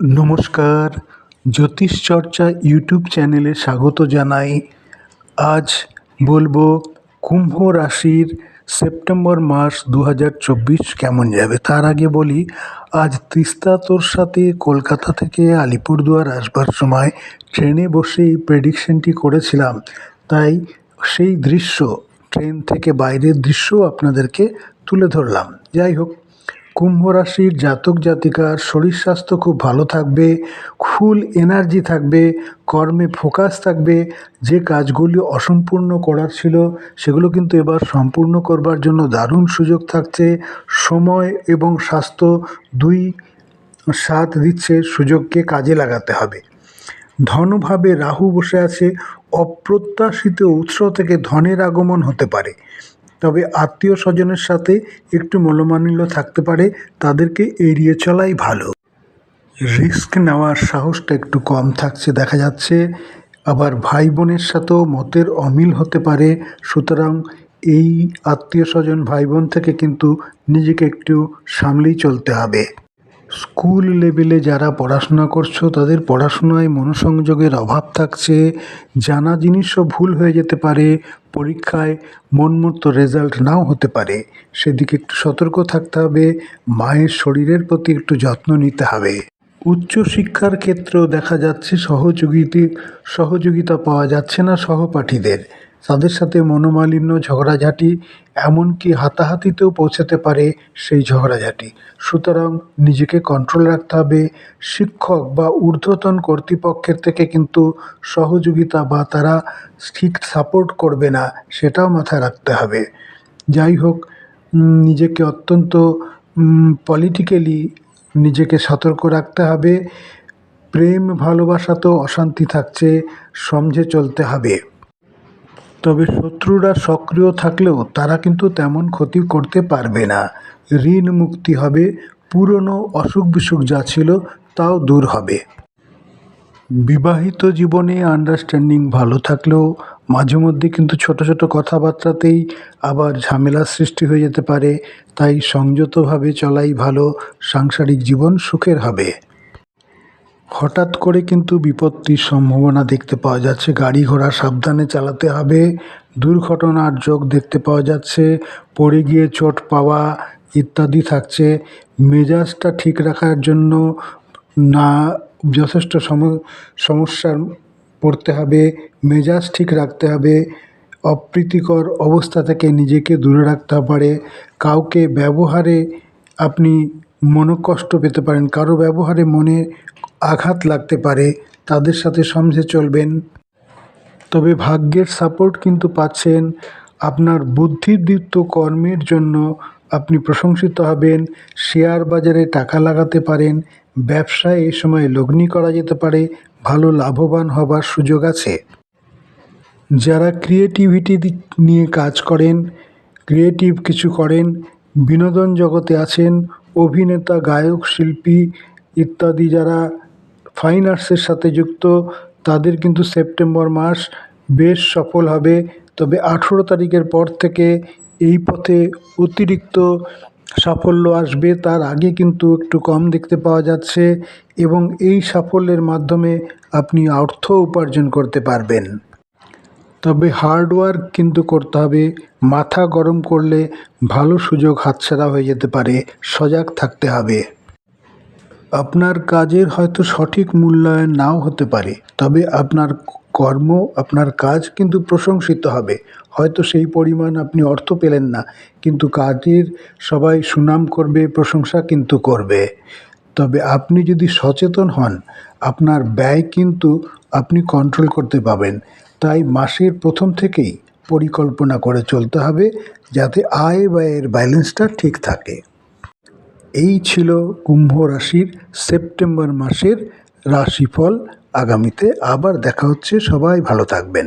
নমস্কার, জ্যোতিষ চর্চা ইউটিউব চ্যানেলে স্বাগত জানাই। আজ বলব কুম্ভ রাশির সেপ্টেম্বর মাস দু হাজার চব্বিশ কেমন যাবে? তার আগে বলি, আজ তিস্তা তোর সাথে কলকাতা থেকে আলিপুরদুয়ার আসবার সময় ট্রেনে বসে এই প্রেডিকশনটি করেছিলাম। তাই সেই দৃশ্য, ট্রেন থেকে বাইরের দৃশ্য আপনাদেরকে তুলে ধরলাম। যাই হোক কুম্ভ রাশির জাতক জাতিকার শরীর স্বাস্থ্য খুব ভালো থাকবে, ফুল এনার্জি থাকবে, কর্মে ফোকাস থাকবে, যে কাজগুলি অসম্পূর্ণ করার ছিল সেগুলো কিন্তু এবার সম্পূর্ণ করবার জন্য দারুণ সুযোগ থাকছে। সময় এবং স্বাস্থ্য দুই সাথ দিচ্ছে সুযোগকে কাজে লাগাতে হবে। ধনভাবে রাহু বসে আছে, অপ্রত্যাশিত উৎস থেকে ধনের আগমন হতে পারে। তবে আত্মীয় স্বজনের সাথে একটু মনোমালিন্য থাকতে পারে, তাদেরকে এড়িয়ে চলাই ভালো। রিস্ক নেওয়ার সাহসটা একটু কম থাকছে, দেখা যাচ্ছে। আবার ভাই বোনের সাথেও মতের অমিল হতে পারে, সুতরাং এই আত্মীয় স্বজন ভাই বোন থেকে কিন্তু নিজেকে একটু সামলেই চলতে হবে। স্কুল লেভেলে যারা পড়াশোনা করছ, তাদের পড়াশোনায় মনোসংযোগের অভাব থাকছে। জানা জিনিসও ভুল হয়ে যেতে পারে। পরীক্ষায় মন মতো রেজাল্ট নাও হতে পারে। সেদিকে একটু সতর্ক থাকতে হবে। মায়ের শরীরের প্রতি একটু যত্ন নিতে হবে। উচ্চশিক্ষার ক্ষেত্রেও দেখা যাচ্ছে সহযোগিতা সহযোগিতা পাওয়া যাচ্ছে না সহপাঠীদের। তাদের সাথে মনোমালিন্য, ঝগড়াঝাটি, এমনকি হাতাহাতিতেও পৌঁছাতে পারে সেই ঝগড়াঝাটি। সুতরাং নিজেকে কন্ট্রোল রাখতে হবে। শিক্ষক বা ঊর্ধ্বতন কর্তৃপক্ষের থেকে কিন্তু সহযোগিতা বা তারা ঠিক সাপোর্ট করবে না, সেটাও মাথায় রাখতে হবে। যাই হোক নিজেকে অত্যন্ত পলিটিক্যালি নিজেকে সতর্ক রাখতে হবে। প্রেম ভালোবাসাতেও অশান্তি থাকছে, সমঝে চলতে হবে। তবে শত্রুরা সক্রিয় থাকলেও তারা কিন্তু তেমন ক্ষতি করতে পারবে না। ঋণ মুক্তি হবে, পুরনো অসুখ বিসুখ যা ছিল তাও দূর হবে। বিবাহিত জীবনে আন্ডারস্ট্যান্ডিং ভালো থাকলেও মাঝে মধ্যে কিন্তু ছোট ছোট কথাবার্তাতেই আবার ঝামেলার সৃষ্টি হয়ে যেতে পারে। তাই সংযতভাবে চলাই ভালো, সাংসারিক জীবন সুখের হবে। হঠাৎ করে কিন্তু বিপত্তির সম্ভাবনা দেখতে পাওয়া যাচ্ছে। গাড়ি ঘোড়া সাবধানে চালাতে হবে। দুর্ঘটনার যোগ দেখতে পাওয়া যাচ্ছে। পড়ে গিয়ে চোট পাওয়া ইত্যাদি থাকছে। মেজাজটা ঠিক রাখার জন্য না যথেষ্ট সমস্যার পড়তে হবে। মেজাজ ঠিক রাখতে হবে। অপ্রীতিকর অবস্থা থেকে নিজেকে দূরে রাখতে পারে। কাউকে ব্যবহারে আপনি মনোকষ্ট পেতে পারেন। কারও ব্যবহারে মনে আঘাত লাগতে পারে, তাদের সাথে সমঝে চলবেন। তবে ভাগ্যের সাপোর্ট কিন্তু পাচ্ছেন। আপনার বুদ্ধিদীপ্ত কর্মের জন্য আপনি প্রশংসিত হবেন শেয়ার বাজারে টাকা লাগাতে পারেন, ব্যবসায় এই সময় লগ্নি করা যেতে পারে, ভালো লাভবান হবার সুযোগ আছে। যারা ক্রিয়েটিভিটি নিয়ে কাজ করেন ক্রিয়েটিভ কিছু করেন, বিনোদন জগতে আছেন, অভিনেতা, গায়ক, শিল্পী ইত্যাদি যারা ফাইন আর্টসের সাথে যুক্ত, তাদের কিন্তু সেপ্টেম্বর মাস বেশ সফল হবে। তবে আঠেরো তারিখের পর থেকে এই পথে অতিরিক্ত সাফল্য আসবে, তার আগে কিন্তু একটু কম দেখতে পাওয়া যাচ্ছে এবং এই সাফল্যের মাধ্যমে আপনি অর্থ উপার্জন করতে পারবেন। তবে হার্ডওয়ার্ক কিন্তু করতে হবে, মাথা গরম করলে ভালো সুযোগ হাতছাড়া হয়ে যেতে পারে, সজাগ থাকতে হবে। আপনার কাজের হয়তো সঠিক মূল্যায়ন নাও হতে পারে, তবে আপনার কর্ম, আপনার কাজ কিন্তু প্রশংসিত হবে। হয়তো সেই পরিমাণ আপনি অর্থ পেলেন না, কিন্তু কাজের সবাই সুনাম করবে, প্রশংসা কিন্তু করবে। তবে আপনি যদি সচেতন হন, আপনার ব্যয় কিন্তু আপনি কন্ট্রোল করতে পাবেন। তাই মাসের প্রথম থেকেই পরিকল্পনা করে চলতে হবে, যাতে আয় ব্যয়ের ব্যালেন্সটা ঠিক থাকে। এই ছিল কুম্ভ রাশির সেপ্টেম্বর মাসের রাশিফল। আগামীতে আবার দেখা হচ্ছে। সবাই ভালো থাকবেন।